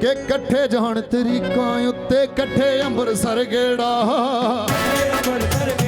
ਕਿ ਇਕੱਠੇ ਜਾਣ ਤਰੀਕਾਂ ਉੱਤੇ ਇਕੱਠੇ ਅੰਮ੍ਰਿਤਸਰ ਗੇੜਾ। ਅੰਮ੍ਰਿਤਸਰ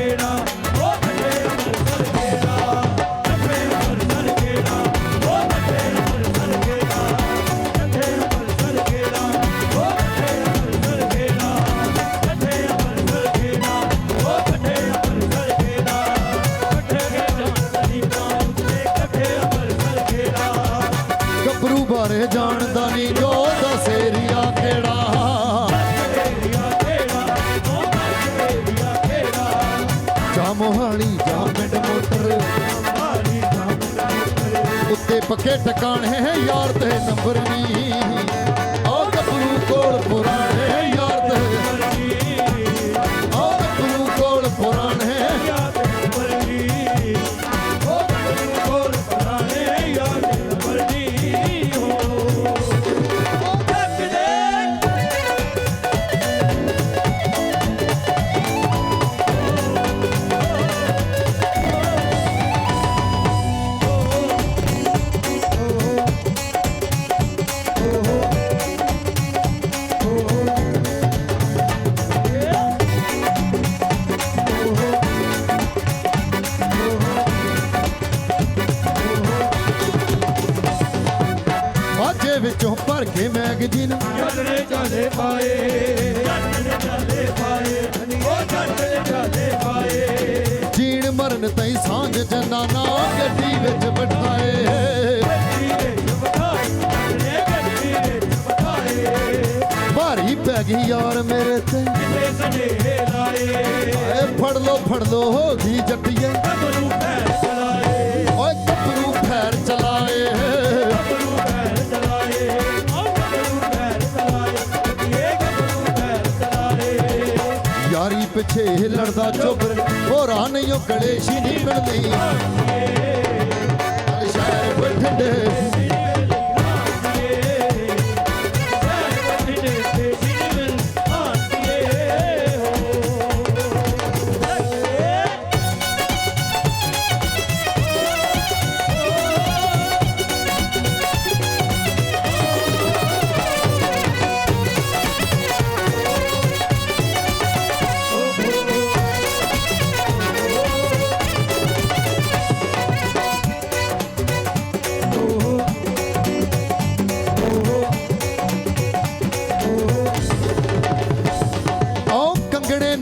ਪੱਕੇ ਟਿਕਾਣੇ ਯਾਰ ਤੇ ਨੰਬਰ ਨਹੀਂ। ਆ ਗੱਭਰੂ ਕੋਲ ਪੁਰਾਣੇ ਮਾਝੇ ਵਿੱਚੋਂ ਭਰ ਕੇ ਮੈਗਜ਼ੀਨ ਜੀਣ ਮਰਨ ਤਾਈ ਸਾਂਝ ਜਨਾਨਾ ਗੱਡੀ ਵਿੱਚ ਬਿਠਾਏ। ਭਾਰੀ ਪੈ ਗਈ ਯਾਰ ਮੇਰੇ ਤੇ। ਏ ਫੜ ਲੋ ਫੜ ਲੋ ਹੋ ਗਈ ਜੱਟੀਏ ਓਏ ਪਿੱਛੇ ਲੜਦਾ ਚੋਬਰ ਹੋਰਾਂ ਨਹੀਂ ਉਹ ਗਲੇਸ਼ੀ ਨਹੀਂ ਮਿਲਦੀ ਸ਼ਹਿਰ ਬਠਿੰਡੇ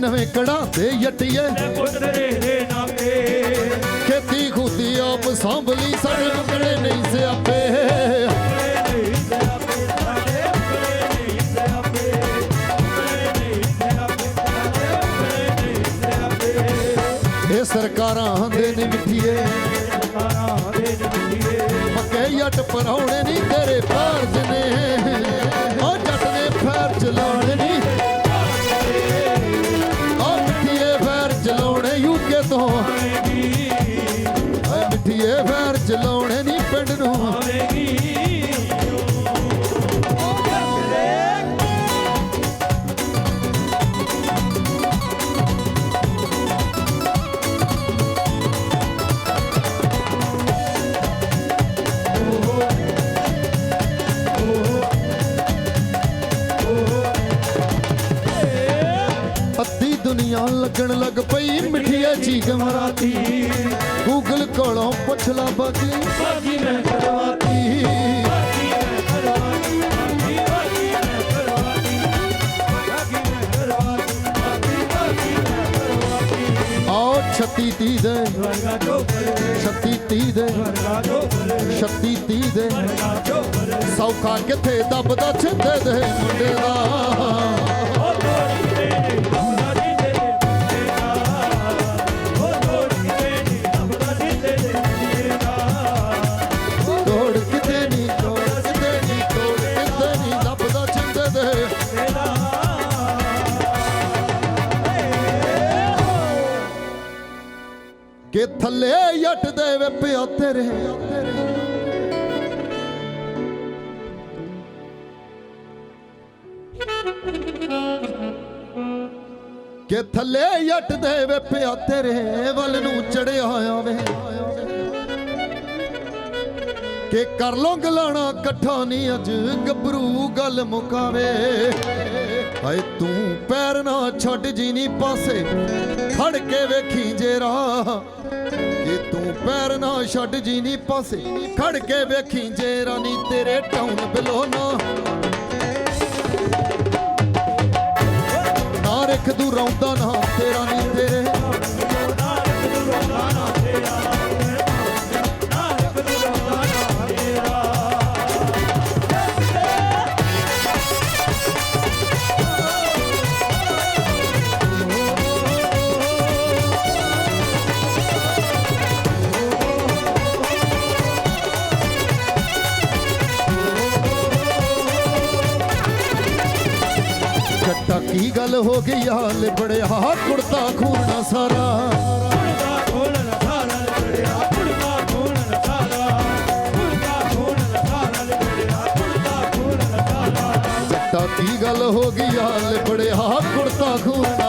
ਨਵੇਂ ਕਢਾਉਂਦੇ ਯੱਟੀਏ। ਖੇਤੀ ਖੁਦੀ ਆਪ ਸੰਭਲੀ, ਸਾਡੇ ਕੰਗੜੇ ਨਹੀਂ ਸਿਆਪੇ। ਇਹ ਸਰਕਾਰਾਂ ਦੇ ਨੇ ਮਿੱਠੀਏ। ਪੱਕੇ ਜੱਟ ਪਰੌਣੇ ਨਹੀਂ ਤੇਰੇ ਫਰਜ਼ ਨੇ ਦੁਨੀਆ ਲੱਗਣ ਲੱਗ ਪਈ ਮਿੱਠੀਏ ਚੀਕ ਮਰਾਤੀ ਗੂਗਲ ਕੋਲੋਂ ਪੁੱਛ ਲਾ ਬਾਕੀ। ਬਾਕੀ ਮੈਂ ਕਰਵਾਤੀ 36 30 ਦੇ। 36 30 ਦੇ। 36 30 ਦੇ। ਸੌਖਾ ਕਿੱਥੇ ਦੱਬਦਾ ਛਿੰਦੇ ਦੇ ਮੁੰਡੇ ਦਾ। ਕਿ ਥੱਲੇ ਜੱਟ ਦੇ ਵੇ ਪਿਓ ਤੇਰੇ ਕਿ ਥੱਲੇ ਜੱਟ ਦੇ ਵੇ ਪਿਓ ਤੇਰੇ ਵੱਲ ਨੂੰ ਚੜਿਆ ਆਵੇ ਕਿ ਕਰ ਲੋ ਗਲਾਣਾ ਇਕੱਠਾ ਨਹੀਂ ਅੱਜ ਗੱਭਰੂ ਗੱਲ ਮੁਕਾਵੇ। ਤੂੰ ਪੈਰ ਨਾ ਛੱਡ ਜੀ ਨੀ ਪਾਸੇ ਖੜ ਕੇ ਵੇਖੀ ਜੇ ਰਾਹ। ਕਿ ਤੂੰ ਪੈਰ ਨਾ ਛੱਡ ਜੀ ਨੀ ਪਾਸੇ ਖੜ ਕੇ ਵੇਖੀ ਜੇ ਰਾਨੀ, ਤੇਰੇ ਟਾਉਨ ਬਿਲੋ ਨਾ। ਨਾ ਰਖ ਦੂ ਰੌਂਦਾ ਨਾ, ਤੇਰਾ ਨੀ ਤੇਰੇ ਗੱਲ ਹੋ ਗਈ ਹਾਲ ਬੜਿਆ ਕੁੜਤਾ ਖੂਰਨਾ ਸਾਰਾ। ਕੀ ਗੱਲ ਹੋ ਗਈ ਹਾਲ ਬੜਿਆ ਕੁੜਤਾ ਖੂਰਨਾ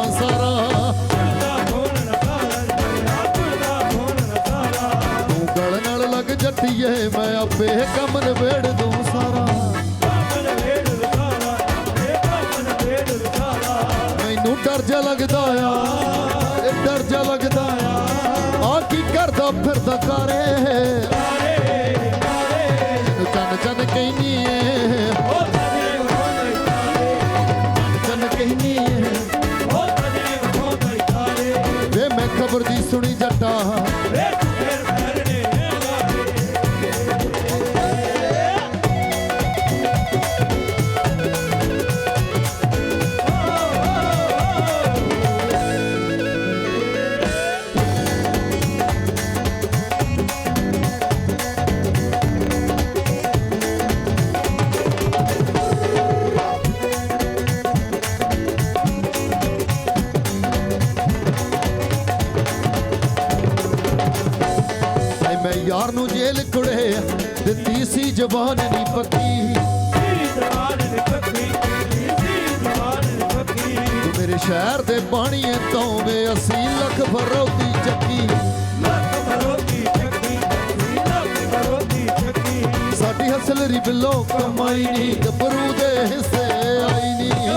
ਇਹ ਲੱਗਦਾ ਆ। ਆ ਕੀ ਕਰਦਾ ਫਿਰਦਾ ਕਾਰੇ ਤੈਨੂੰ ਚੰਨ ਚੰਨ ਕਹਿੰਦੀ ਏ। ਚੰਨ ਕਹਿਨੀ ਏ। ਵੇ ਮੈਂ ਖਬਰ ਦੀ ਸੁਣੀ ਜੱਟਾ। ਯਾਰ ਨੂੰ ਜੇਲ ਕੁੜੇ ਦਿੱਤੀ ਸੀ ਜ਼ਬਾਨ ਨਹੀਂ ਪੱਕੀ। ਮੇਰੇ ਸ਼ਹਿਰ ਦੇ ਬਾਣੀਏ ਤੋਂ ਵੇ ਅਸੀਂ ਲੱਖ ਫਰੋਤੀ ਚੱਕੀ। ਸਾਡੀ ਹਸਲਰੀ ਬਿੱਲੋ ਕਮਾਈ ਨਹੀਂ ਗੱਭਰੂ ਦੇ ਹਿੱਸੇ ਆਈ ਨਹੀਂ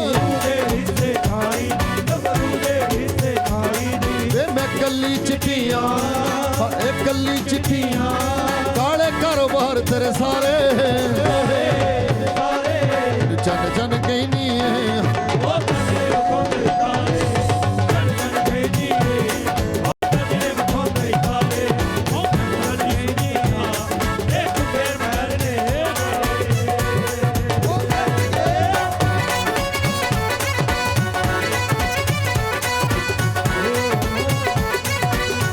ਵੇ ਮੈਂ ਕੱਲੀ ਚਿੱਟੀਆਂ ਹਾਏ ਕੱਲੀ ਚਿੱਠੀਆਂ ਕਾਲੇ ਕਾਰੋਬਾਰ ਤੇਰੇ ਸਾਰੇ। ਸਾਰੇ ਸਾਰੇ। ਚੰਨ ਚੰਨ